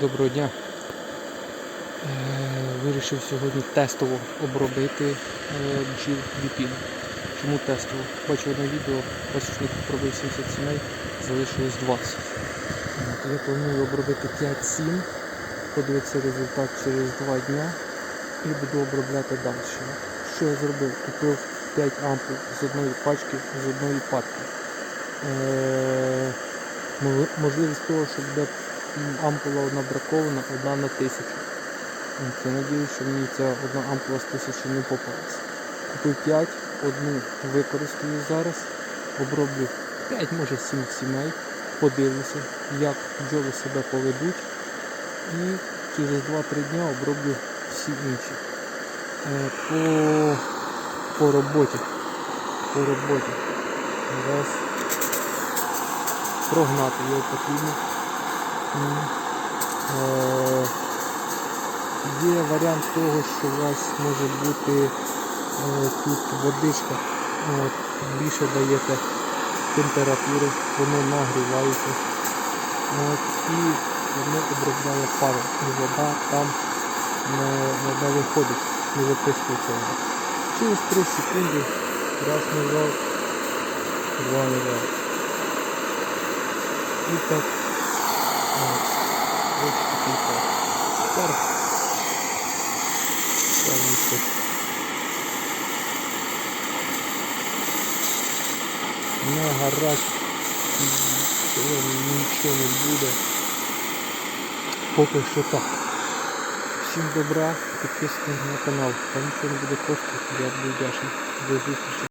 Доброго дня. Е, Вирішив сьогодні тестово обробити е, бджіл ліпін. Чому тестово? Бачив одне відео, пасічник пробив 70 сімей, залишилось 20. Я планую обробити 5-7, подивитися результат через 2 дня і буду обробляти далі. Що я зробив? Купив 5 ампул з одної пачки, з одної патки. Е, Можливість того, що буде м, ампула одна бракована, одна на тисячу. Я надіюсь, що мені ця одна ампула з тисячі не попалась. Купив 5, одну використаю зараз, оброблю 5, може 7 сімей, подивлюся, як бджоли себе поведуть. І через 2-3 дня оброблю всі інші. Е, По, по роботі. По роботі. Зараз прогнати його потрібно. Е, Є варіант того, що у вас може бути е, тут водичка, більше даєте температури, воно нагрівається. І воно обробляє пару. І вода там не, виходить, не випискується вона. Через 3 секунди раз нажав, два нажав. І так. На гараж нічого не буде. Поки що так. Всім добра, підписуйтесь на канал. Там нічого не буде коштувати, я буду вдячний. До зустрічі.